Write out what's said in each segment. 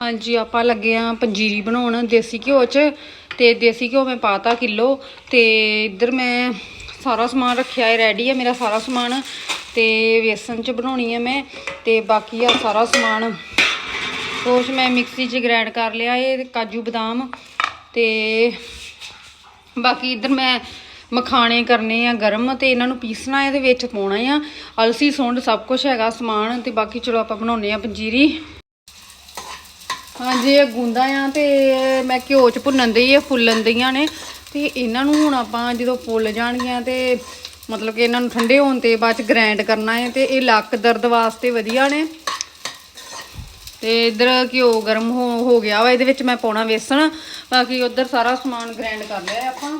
ਹਾਂਜੀ, ਆਪਾਂ ਲੱਗੇ ਆ ਪੰਜੀਰੀ ਬਣਾਉਣ, ਦੇਸੀ ਘਿਓ 'ਚ, ਤੇ ਦੇਸੀ ਘਿਓ ਮੈਂ ਪਾਤਾ ਕਿਲੋ, ਤੇ ਇੱਧਰ ਮੈਂ ਸਾਰਾ ਸਮਾਨ ਰੱਖਿਆ ਹੈ ਰੈਡੀ ਹੈ ਮੇਰਾ ਸਾਰਾ ਸਮਾਨ, ਤੇ ਵੇਸਣ 'ਚ ਬਣਾਉਣੀ ਹੈ ਮੈਂ, ਤੇ ਬਾਕੀ ਆ ਸਾਰਾ ਸਮਾਨ। ਕੁਛ ਮੈਂ ਮਿਕਸੀ 'ਚ ਗ੍ਰਾਈਂਡ ਕਰ ਲਿਆ ਇਹ ਕਾਜੂ ਬਦਾਮ, ਤੇ ਬਾਕੀ ਇੱਧਰ ਮੈਂ ਮਖਾਣੇ ਕਰਨੇ ਆ ਗਰਮ, ਤੇ ਇਹਨਾਂ ਨੂੰ ਪੀਸਣਾ ਇਹਦੇ ਵਿੱਚ ਪਾਉਣਾ ਆ। ਅਲਸੀ, ਸੁੰਡ ਸਭ ਕੁਝ ਹੈਗਾ ਸਮਾਨ, ਤੇ ਬਾਕੀ ਚਲੋ ਆਪਾਂ ਬਣਾਉਨੇ ਆ ਪੰਜੀਰੀ। ਹਾਂਜੀ ਇਹ ਗੁੰਦਾ ਆ ਤੇ ਮੈਂ ਘਿਓ ਚ ਭੁੰਨਣ ਦੀ ਇਹ ਫੁੱਲਣ ਦਈਆਂ ਨੇ। ਤੇ ਇਹਨਾਂ ਨੂੰ ਹੁਣ ਆਪਾਂ ਜਦੋਂ ਫੁੱਲ ਜਾਣਗੀਆਂ ਤੇ ਮਤਲਬ ਕਿ ਇਹਨਾਂ ਨੂੰ ਠੰਡੇ ਹੋਣ ਤੇ ਬਾਅਦ ਚ ਗ੍ਰਾਈਂਡ ਕਰਨਾ ਹੈ ਤੇ ਇਹ ਲੱਕ ਦਰਦ ਵਾਸਤੇ ਵਧੀਆ ਨੇ। ਤੇ ਇਧਰ ਘਿਓ ਗਰਮ ਹੋ ਹੋ ਗਿਆ ਵਾ, ਇਹਦੇ ਵਿੱਚ ਮੈਂ ਪਾਉਣਾ ਵੇਸਣ। ਬਾਕੀ ਉਧਰ ਸਾਰਾ ਸਮਾਨ ਗ੍ਰਾਈਂਡ ਕਰ ਲਿਆ ਹੈ ਆਪਾਂ।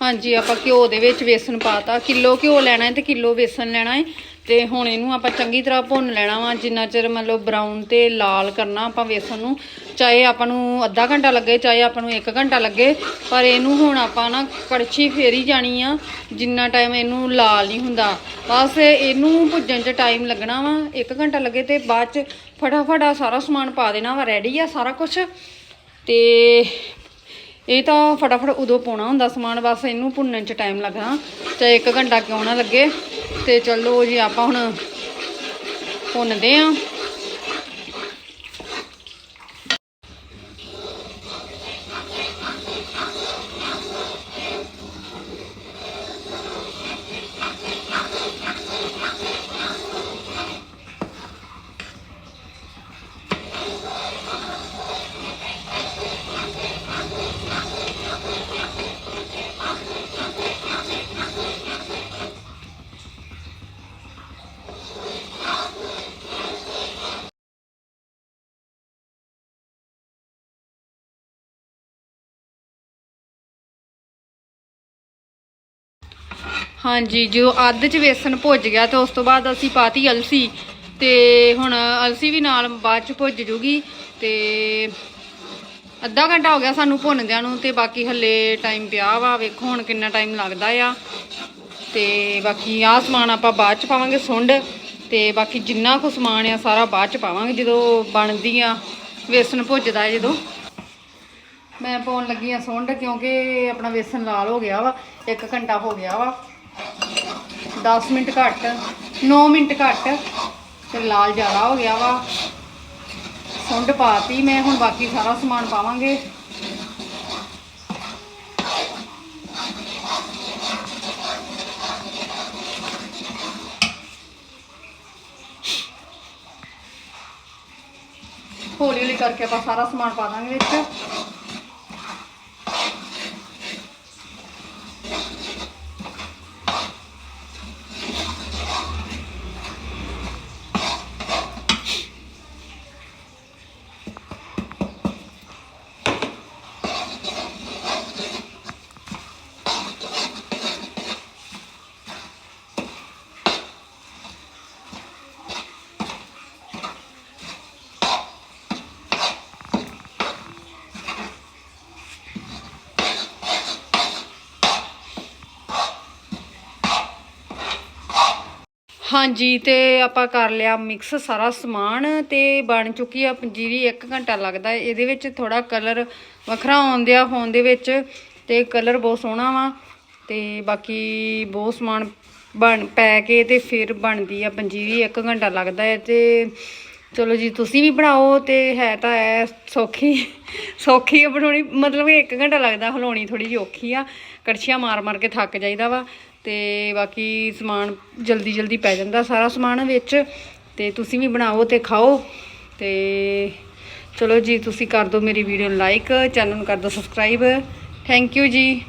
ਹਾਂਜੀ, ਆਪਾਂ ਘਿਓ ਦੇ ਵਿੱਚ ਵੇਸਣ ਪਾਤਾ। ਕਿਲੋ ਘਿਓ ਲੈਣਾ ਹੈ ਤੇ ਕਿਲੋ ਵੇਸਣ ਲੈਣਾ ਹੈ ਤੇ ਹੁਣ ਇਹਨੂੰ ਆਪਾਂ ਚੰਗੀ ਤਰ੍ਹਾਂ ਭੁੰਨ ਲੈਣਾ ਵਾ, ਜਿੰਨਾ ਚਿਰ ਮਤਲਬ ਬਰਾਊਨ ਤੇ ਲਾਲ ਕਰਨਾ, ਆਪਾਂ ਵੇਸਣ ਨੂੰ ਚਾਹੇ ਆਪਾਂ ਨੂੰ ਅੱਧਾ ਘੰਟਾ ਲੱਗੇ, ਚਾਹੇ ਆਪਾਂ ਨੂੰ 1 ਘੰਟਾ ਲੱਗੇ, ਪਰ ਇਹਨੂੰ ਹੁਣ ਆਪਾਂ ਨਾ ਕੜਛੀ ਫੇਰੀ ਜਾਣੀ ਆ, ਜਿੰਨਾ ਟਾਈਮ ਇਹਨੂੰ ਲਾਲ ਨਹੀਂ ਹੁੰਦਾ। ਬਸ ਇਹਨੂੰ ਭੁੱਜਣ 'ਚ ਟਾਈਮ ਲੱਗਣਾ ਵਾ 1 ਘੰਟਾ ਲੱਗੇ ਤੇ ਬਾਅਦ 'ਚ ਫਟਾਫਟ ਸਾਰਾ ਸਮਾਨ ਪਾ ਦੇਣਾ ਵਾ ਰੈਡੀ ਆ ਸਾਰਾ ਕੁਝ ਤੇ ਇਹ ਤਾਂ ਫਟਾਫਟ ਉਦੋਂ ਪਾਉਣਾ ਹੁੰਦਾ ਸਮਾਨ, ਬਸ ਇਹਨੂੰ ਭੁੰਨਣ 'ਚ ਟਾਈਮ ਲੱਗਣਾ, ਚਾਹੇ 1 ਘੰਟਾ ਕਿਉਂ ਨਾ ਲੱਗੇ। ਤੇ ਚਲੋ ਜੀ ਆਪਾਂ ਹੁਣ ਭੁੰਨਦੇ ਆਂ ਹਾਂਜੀ ਜੋ ਅੱਧ ਚ ਵੇਸਣ ਭੁੱਜ ਗਿਆ ਤੇ ਉਸ ਤੋਂ ਬਾਅਦ ਅਸੀਂ ਪਾਤੀ ਅਲਸੀ ਤੇ ਹੁਣ ਅਲਸੀ ਵੀ ਨਾਲ ਬਾਅਦ ਚ ਭੁੱਜ ਜੂਗੀ ਤੇ ਅੱਧਾ ਘੰਟਾ ਹੋ ਗਿਆ ਸਾਨੂੰ ਭੁੰਨਦਿਆਂ ਨੂੰ ਤੇ ਬਾਕੀ ਹੱਲੇ ਟਾਈਮ ਪਿਆ ਵਾ, ਵੇਖੋ ਹੁਣ ਕਿੰਨਾ ਟਾਈਮ ਲੱਗਦਾ ਆ। ਤੇ ਬਾਕੀ ਆਹ ਸਮਾਨ ਆਪਾਂ ਬਾਅਦ ਚ ਪਾਵਾਂਗੇ ਸੁੰਡ ਤੇ ਬਾਕੀ ਜਿੰਨਾ ਕੁ ਸਮਾਨ ਆ ਸਾਰਾ ਬਾਅਦ ਚ ਪਾਵਾਂਗੇ ਜਦੋਂ ਬਣਦੀ ਆ, ਵੇਸਣ ਭੁੱਜਦਾ ਜਦੋਂ। ਮੈਂ ਪਾਉਣ ਲੱਗੀ ਆ ਸੁੰਡ ਕਿਉਂਕਿ ਆਪਣਾ ਵੇਸਣ ਲਾਲ ਹੋ ਗਿਆ ਵਾ 1 ਘੰਟਾ ਹੋ ਗਿਆ ਵਾ। 10 ਮਿੰਟ ਘੱਟ 9 ਮਿੰਟ ਘੱਟ, ਤੇ ਲਾਲ ਜ਼ਿਆਦਾ ਹੋ ਗਿਆ ਵਾ। ਸੁੰਡ ਪਾਤੀ ਮੈਂ, ਹੁਣ ਬਾਕੀ ਸਾਰਾ ਸਮਾਨ ਪਾਵਾਂਗੇ। ਹੌਲੀ ਹੌਲੀ ਕਰਕੇ ਆਪਾਂ ਸਾਰਾ ਸਮਾਨ ਪਾ ਦਾਂਗੇ ਵਿੱਚ। ਹਾਂਜੀ, ਤੇ ਆਪਾਂ ਕਰ ਲਿਆ ਮਿਕਸ ਸਾਰਾ ਸਮਾਨ ਤੇ ਬਣ ਚੁੱਕੀ ਆ ਪੰਜੀਰੀ 1 ਘੰਟਾ ਲੱਗਦਾ ਇਹਦੇ ਵਿੱਚ ਥੋੜਾ ਕਲਰ ਵੱਖਰਾ ਆਉਂਦਿਆ ਫੋਨ ਦੇ ਵਿੱਚ ਤੇ ਕਲਰ ਬਹੁਤ ਸੋਹਣਾ ਵਾ। ਤੇ ਬਾਕੀ ਬਹੁਤ ਸਮਾਨ ਬਣ, ਪੈ ਕੇ ਤੇ ਫਿਰ ਬਣਦੀ ਆ ਪੰਜੀਰੀ 1 ਘੰਟਾ ਲੱਗਦਾ ਹੈ ਤੇ ਚਲੋ ਜੀ, ਤੁਸੀਂ ਵੀ ਬਣਾਓ ਤੇ ਹੈ ਤਾਂ ਐ ਸੌਖੀ ਸੌਖੀ ਆ ਬਣਾਉਣੀ। ਮਤਲਬ ਕਿ 1 ਘੰਟਾ ਲੱਗਦਾ ਹਲਾਉਣੀ ਥੋੜੀ ਜਿਹੀ ਔਖੀ ਆ। ਕੜਛੀਆਂ ਮਾਰ ਮਾਰ ਕੇ ਥੱਕ ਜਾਈਦਾ ਵਾ ਤੇ ਬਾਕੀ ਸਮਾਨ ਜਲਦੀ ਜਲਦੀ ਪੈ ਜਾਂਦਾ ਸਾਰਾ ਸਮਾਨ ਵਿੱਚ ਤੇ ਤੁਸੀਂ ਵੀ ਬਣਾਓ ਤੇ ਖਾਓ ਤੇ ਚਲੋ ਜੀ, ਤੁਸੀਂ ਕਰ ਦਿਓ ਮੇਰੀ ਵੀਡੀਓ ਨੂੰ ਲਾਈਕ ਚੈਨਲ ਨੂੰ ਕਰ ਦਿਓ ਸਬਸਕ੍ਰਾਈਬ ਥੈਂਕ ਯੂ ਜੀ।